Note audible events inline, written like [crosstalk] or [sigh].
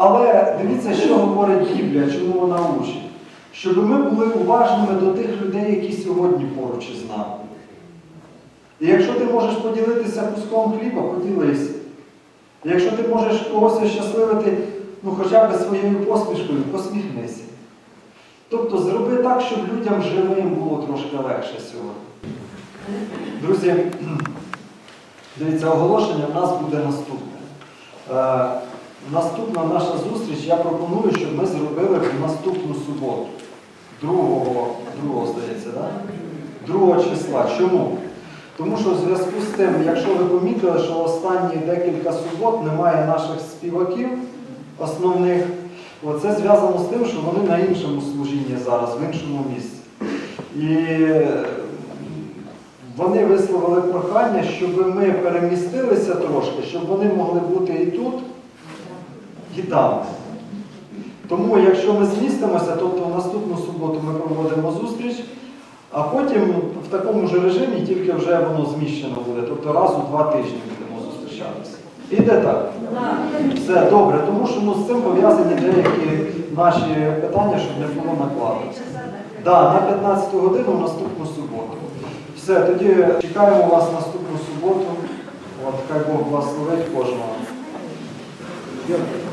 Але дивіться, що говорить Біблія, чому вона учить. Щоб ми були уважними до тих людей, які сьогодні поруч із нами. І якщо ти можеш поділитися куском хліба, поділися. І якщо ти можеш когось ощасливити, ну хоча б своєю посмішкою, посміхнися. Тобто зроби так, щоб людям живим було трошки легше сьогодні. Друзі, [clears throat] дивіться, оголошення в нас буде наступне. Наступна наша зустріч, я пропоную, щоб ми зробили в наступну суботу. Другого, другого здається, да? Другого числа. Чому? Тому що в зв'язку з тим, якщо ви помітили, що останні декілька субот немає наших співаків основних, оце зв'язано з тим, що вони на іншому служінні зараз, в іншому місці. І вони висловили прохання, щоб ми перемістилися трошки, щоб вони могли бути і тут, і. Тому, якщо ми змістимося, тобто в наступну суботу ми проводимо зустріч, а потім в такому ж режимі тільки вже воно зміщено буде. Тобто раз у два тижні будемо зустрічатися. Іде так? Все добре, тому що ну, з цим пов'язані деякі наші питання, щоб не було накладу. Да, на 15 годину в наступну суботу. Все, тоді чекаємо вас наступну суботу. От, хай Бог благословить кожного. Дякую.